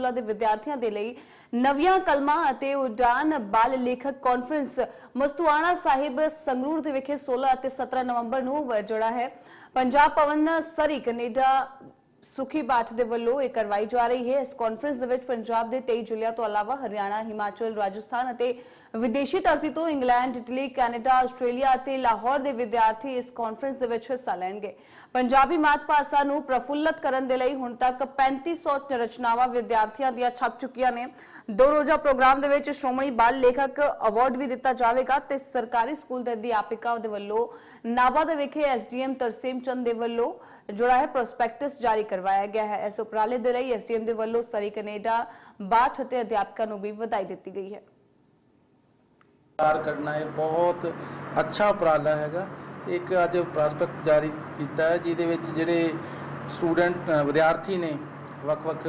ਸਕੂਲਾਂ ਦੇ ਵਿਦਿਆਰਥੀਆਂ ਦੇ ਲਈ ਨਵੀਆਂ ਕਲਮਾਂ ਅਤੇ ਉਡਾਨ ਬਾਲ ਲੇਖਕ ਕਾਨਫਰੰਸ ਮਸਤੂਆਣਾ ਸਾਹਿਬ ਸੰਗਰੂਰ ਦੇ ਵਿਖੇ 16 ਅਤੇ 17 ਨਵੰਬਰ ਨੂੰ ਜਿਹੜਾ ਹੈ। ਪੰਜਾਬ ਭਵਨ ਸਰੀ, ਕੈਨੇਡਾ ਸੁਖੀ ਬਾਟ ਦੇ ਵੱਲੋਂ ਇਹ ਕਰਵਾਈ ਜਾ ਰਹੀ ਹੈ। ਇਸ ਕਾਨਫਰੰਸ ਦੇ ਵਿੱਚ ਪੰਜਾਬ ਦੇ 23 ਜ਼ਿਲ੍ਹਿਆਂ ਤੋਂ ਇਲਾਵਾ ਹਰਿਆਣਾ, ਹਿਮਾਚਲ, ਰਾਜਸਥਾਨ ਅਤੇ ਵਿਦੇਸ਼ੀ ਧਰਤੀ ਤੋਂ ਇੰਗਲੈਂਡ, ਇਟਲੀ, ਕੈਨੇਡਾ, ਆਸਟ੍ਰੇਲੀਆ ਅਤੇ ਲਾਹੌਰ ਦੇ ਵਿਦਿਆਰਥੀ ਇਸ ਕਾਨਫਰੰਸ ਦੇ ਵਿੱਚ ਹਿੱਸਾ ਲੈਣਗੇ। ਪੰਜਾਬੀ ਮਾਤ ਭਾਸ਼ਾ ਨੂੰ ਪ੍ਰਫੁੱਲਤ ਕਰਨ ਦੇ ਲਈ ਹੁਣ ਤੱਕ 3500 ਰਚਨਾਵਾਂ ਵਿਦਿਆਰਥੀਆਂ ਦੀਆਂ ਛਪ ਚੁੱਕੀਆਂ ਨੇ। ਦੋ ਰੋਜ਼ਾ ਪ੍ਰੋਗਰਾਮ ਦੇ ਵਿੱਚ ਸ਼੍ਰੋਮਣੀ ਬਾਲ ਲੇਖਕ ਅਵਾਰਡ ਵੀ ਦਿੱਤਾ ਜਾਵੇਗਾ ਤੇ ਸਰਕਾਰੀ ਸਕੂਲ ਦੇ ਅਧਿਆਪਕਾਂ ਦੇ ਵੱਲੋਂ ਨਾਭਾ ਦੇ ਵਿਖੇ ਐਸਡੀਐਮ ਤਰਸੇਮ ਚੰਦ ਦੇ ਵੱਲੋਂ ਜਿਹੜਾ ਹੈ ਪ੍ਰੋਸਪੈਕਟਸ ਜਾਰੀ ਕਰਵਾਇਆ ਗਿਆ ਹੈ। ਇਸ ਉਪਰਾਲੇ ਦੇ ਲਈ ਐਸਡੀਐਮ ਦੇ ਵੱਲੋਂ ਸਰੀ ਕੈਨੇਡਾ, ਬਾਠ ਅਤੇ ਅਧਿਆਪਕਾਂ ਨੂੰ ਵੀ ਵਧਾਈ ਦਿੱਤੀ ਗਈ ਹੈ। ਕਰਨਾ ਇਹ ਬਹੁਤ ਅੱਛਾ ਉਪਰਾਲਾ ਹੈਗਾ। ਇੱਕ ਅੱਜ ਪ੍ਰੋਸਪੈਕਟ ਜਾਰੀ ਕੀਤਾ ਹੈ, ਜਿਹਦੇ ਵਿੱਚ ਜਿਹੜੇ ਸਟੂਡੈਂਟ ਵਿਦਿਆਰਥੀ ਨੇ, ਵੱਖ-ਵੱਖ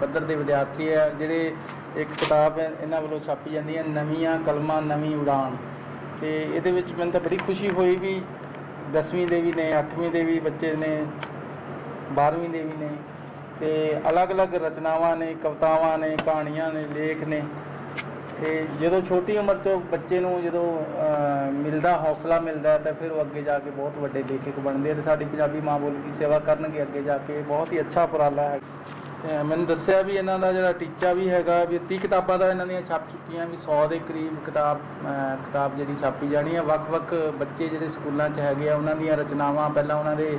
ਪੱਧਰ ਦੇ ਵਿਦਿਆਰਥੀ ਹੈ, ਜਿਹੜੇ ਇੱਕ ਕਿਤਾਬ ਹੈ, ਇਹਨਾਂ ਵੱਲੋਂ ਛਾਪੀ ਜਾਂਦੀ ਹੈ, ਨਵੀਆਂ ਕਲਮਾਂ, ਨਵੀਂ ਉਡਾਨ। ਤੇ ਇਹਦੇ ਵਿੱਚ ਮੈਨੂੰ ਤਾਂ ਬੜੀ ਖੁਸ਼ੀ ਹੋਈ ਵੀ 10ਵੀਂ ਦੇ ਵੀ ਨੇ 8ਵੀਂ ਦੇ ਵੀ ਬੱਚੇ ਨੇ 12ਵੀਂ ਦੇ ਵੀ ਨੇ, ਤੇ ਅਲੱਗ-ਅਲੱਗ ਰਚਨਾਵਾਂ ਨੇ, ਕਵਿਤਾਵਾਂ ਨੇ, ਕਹਾਣੀਆਂ ਨੇ, ਲੇਖ ਨੇ। ਤੇ ਜਦੋਂ ਛੋਟੀ ਉਮਰ 'ਚ ਬੱਚੇ ਨੂੰ ਜਦੋਂ ਮਿਲਦਾ, ਹੌਸਲਾ ਮਿਲਦਾ, ਤਾਂ ਫਿਰ ਉਹ ਅੱਗੇ ਜਾ ਕੇ ਬਹੁਤ ਵੱਡੇ ਲੇਖਕ ਬਣਦੇ ਆ ਤੇ ਸਾਡੀ ਪੰਜਾਬੀ ਮਾਂ ਬੋਲੀ ਦੀ ਸੇਵਾ ਕਰਨਗੇ ਅੱਗੇ ਜਾ ਕੇ। ਬਹੁਤ ਹੀ ਅੱਛਾ ਉਪਰਾਲਾ ਹੈ। ਮੈਨੂੰ ਦੱਸਿਆ ਵੀ ਇਹਨਾਂ ਦਾ ਜਿਹੜਾ ਟੀਚਾ ਵੀ ਹੈਗਾ, ਵੀ 30 ਕਿਤਾਬਾਂ ਦਾ ਇਹਨਾਂ ਦੀਆਂ ਛਾਪ ਚੁੱਕੀਆਂ ਵੀ 100 ਦੇ ਕਰੀਬ ਕਿਤਾਬ ਕਿਤਾਬ ਜਿਹੜੀ ਛਾਪੀ ਜਾਣੀ ਹੈ ਵੱਖ-ਵੱਖ ਬੱਚੇ ਜਿਹੜੇ ਸਕੂਲਾਂ 'ਚ ਹੈਗੇ ਆ, ਉਹਨਾਂ ਦੀਆਂ ਰਚਨਾਵਾਂ ਪਹਿਲਾਂ ਉਹਨਾਂ ਦੇ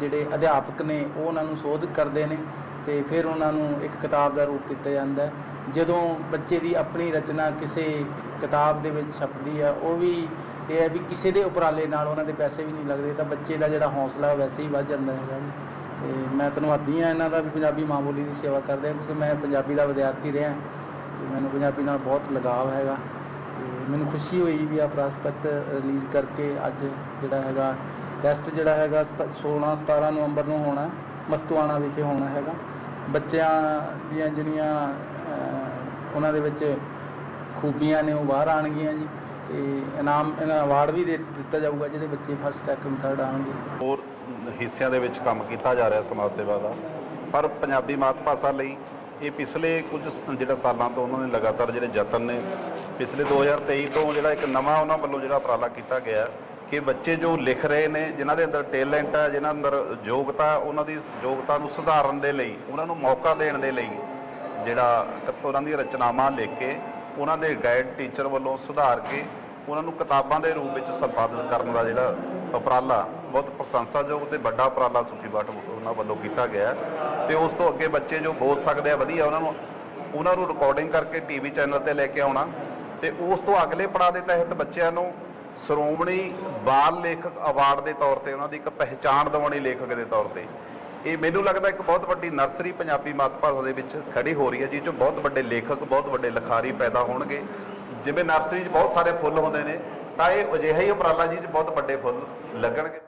ਜਿਹੜੇ ਅਧਿਆਪਕ ਨੇ, ਉਹ ਉਹਨਾਂ ਨੂੰ ਸੋਧ ਕਰਦੇ ਨੇ। ਤੇ ਫਿਰ ਉਹਨਾਂ ਨੂੰ ਇੱਕ ਕਿਤਾਬ ਦਾ ਰੂਪ ਦਿੱਤਾ ਜਾਂਦਾ ਹੈ। ਜਦੋਂ ਬੱਚੇ ਦੀ ਆਪਣੀ ਰਚਨਾ ਕਿਸੇ ਕਿਤਾਬ ਦੇ ਵਿੱਚ ਛਪਦੀ ਆ, ਉਹ ਵੀ ਇਹ ਹੈ ਵੀ ਕਿਸੇ ਦੇ ਉਪਰਾਲੇ ਨਾਲ ਉਹਨਾਂ ਦੇ ਪੈਸੇ ਵੀ ਨਹੀਂ ਲੱਗਦੇ, ਤਾਂ ਬੱਚੇ ਦਾ ਜਿਹੜਾ ਹੌਸਲਾ ਵੈਸੇ ਹੀ ਵੱਧ ਜਾਂਦਾ ਹੈਗਾ ਜੀ। ਤੇ ਮੈਂ ਧੰਨਵਾਦੀ ਹਾਂ ਇਹਨਾਂ ਦਾ ਵੀ ਪੰਜਾਬੀ ਮਾਂ ਬੋਲੀ ਦੀ ਸੇਵਾ ਕਰਦੇ ਆ, ਕਿਉਂਕਿ ਮੈਂ ਪੰਜਾਬੀ ਦਾ ਵਿਦਿਆਰਥੀ ਰਿਹਾ, ਤੇ ਮੈਨੂੰ ਪੰਜਾਬੀ ਨਾਲ ਬਹੁਤ ਲਗਾਵ ਹੈਗਾ। ਤੇ ਮੈਨੂੰ ਖੁਸ਼ੀ ਹੋਈ ਵੀ ਆ ਪ੍ਰੋਸਪੈਕਟ ਰਿਲੀਜ਼ ਕਰਕੇ ਅੱਜ ਜਿਹੜਾ ਹੈਗਾ, ਟੈਸਟ ਜਿਹੜਾ ਹੈਗਾ ਸਤ- 16 17 ਨਵੰਬਰ ਨੂੰ ਹੋਣਾ, ਮਸਤੂਆਣਾ ਵਿਖੇ ਹੋਣਾ ਹੈਗਾ। ਬੱਚਿਆਂ ਦੀਆਂ ਜਿਹੜੀਆਂ ਉਹਨਾਂ ਦੇ ਵਿੱਚ ਖੂਬੀਆਂ ਨੇ, ਉਹ ਬਾਹਰ ਆਣਗੀਆਂ ਜੀ ਤੇ ਇਨਾਮ, ਇਹਨਾਂ ਅਵਾਰਡ ਵੀ ਦੇ ਦਿੱਤਾ ਜਾਊਗਾ ਜਿਹੜੇ ਬੱਚੇ ਫਸਟ ਸੈਕੰਡ ਥਰਡ ਆਣਗੇ ਹੋਰ ਹਿੱਸਿਆਂ ਦੇ ਵਿੱਚ ਕੰਮ ਕੀਤਾ ਜਾ ਰਿਹਾ ਸਮਾਜ ਸੇਵਾ ਦਾ, ਪਰ ਪੰਜਾਬੀ ਮਾਤ ਭਾਸ਼ਾ ਲਈ ਇਹ ਪਿਛਲੇ ਕੁਝ ਸ- ਜਿਹੜਾ ਸਾਲਾਂ ਤੋਂ ਉਹਨਾਂ ਨੇ ਲਗਾਤਾਰ ਜਿਹੜੇ ਯਤਨ ਨੇ, ਪਿਛਲੇ 2023 ਤੋਂ ਜਿਹੜਾ ਇੱਕ ਨਵਾਂ ਉਹਨਾਂ ਵੱਲੋਂ ਜਿਹੜਾ ਉਪਰਾਲਾ ਕੀਤਾ ਗਿਆ ਕਿ ਬੱਚੇ ਜੋ ਲਿਖ ਰਹੇ ਨੇ, ਜਿਨ੍ਹਾਂ ਦੇ ਅੰਦਰ ਟੈਲੈਂਟ ਹੈ ਜਿਨ੍ਹਾਂ ਅੰਦਰ ਯੋਗਤਾ, ਉਹਨਾਂ ਦੀ ਯੋਗਤਾ ਨੂੰ ਸੁਧਾਰਨ ਦੇ ਲਈ, ਉਹਨਾਂ ਨੂੰ ਮੌਕਾ ਦੇਣ ਦੇ ਲਈ ਜਿਹੜਾ ਉਹਨਾਂ ਦੀਆਂ ਰਚਨਾਵਾਂ ਲਿਖ ਕੇ, ਉਹਨਾਂ ਦੇ ਗਾਈਡ ਟੀਚਰ ਵੱਲੋਂ ਸੁਧਾਰ ਕੇ, ਉਹਨਾਂ ਨੂੰ ਕਿਤਾਬਾਂ ਦੇ ਰੂਪ ਵਿੱਚ ਸੰਪਾਦਿਤ ਕਰਨ ਦਾ ਜਿਹੜਾ ਉਪਰਾਲਾ, ਬਹੁਤ ਪ੍ਰਸ਼ੰਸਾਯੋਗ ਤੇ ਵੱਡਾ ਉਪਰਾਲਾ ਸੁਖੀ ਬਾਟ ਉਹਨਾਂ ਵੱਲੋਂ ਕੀਤਾ ਗਿਆ ਹੈ। ਤੇ ਉਸ ਤੋਂ ਅੱਗੇ ਬੱਚੇ ਜੋ ਬੋਲ ਸਕਦੇ ਆ, ਵਧੀਆ, ਉਹਨਾਂ ਨੂੰ ਉਹਨਾਂ ਨੂੰ ਰਿਕਾਰਡਿੰਗ ਕਰਕੇ ਟੀਵੀ ਚੈਨਲ ਤੇ ਲੈ ਕੇ ਆਉਣਾ ਤੇ ਉਸ ਤੋਂ ਅਗਲੇ ਪੜਾਅ ਦੇ ਤਹਿਤ ਬੱਚਿਆਂ ਨੂੰ ਸ਼੍ਰੋਮਣੀ ਬਾਲ ਲੇਖਕ ਅਵਾਰਡ ਦੇ ਤੌਰ ਤੇ ਉਹਨਾਂ ਦੀ ਇੱਕ ਪਹਿਚਾਣ ਦਿਵਾਉਣੀ ਲੇਖਕ ਦੇ ਤੌਰ ਤੇ। ਇਹ ਮੈਨੂੰ ਲੱਗਦਾ ਇੱਕ ਬਹੁਤ ਵੱਡੀ ਨਰਸਰੀ ਪੰਜਾਬੀ ਮਾਤ ਭਾਸ਼ਾ ਦੇ ਵਿੱਚ ਖੜੀ ਹੋ ਰਹੀ ਹੈ, ਜਿਸ 'ਚ ਬਹੁਤ ਵੱਡੇ ਲੇਖਕ, ਬਹੁਤ ਵੱਡੇ ਲਿਖਾਰੀ ਪੈਦਾ ਹੋਣਗੇ। ਜਿਵੇਂ ਨਰਸਰੀ 'ਚ ਬਹੁਤ ਸਾਰੇ ਫੁੱਲ ਹੁੰਦੇ ਨੇ, ਤਾਂ ਇਹ ਅਜਿਹਾ ਹੀ ਉਪਰਾਲਾ ਜੀ 'ਚ ਬਹੁਤ ਵੱਡੇ ਫੁੱਲ ਲੱਗਣਗੇ।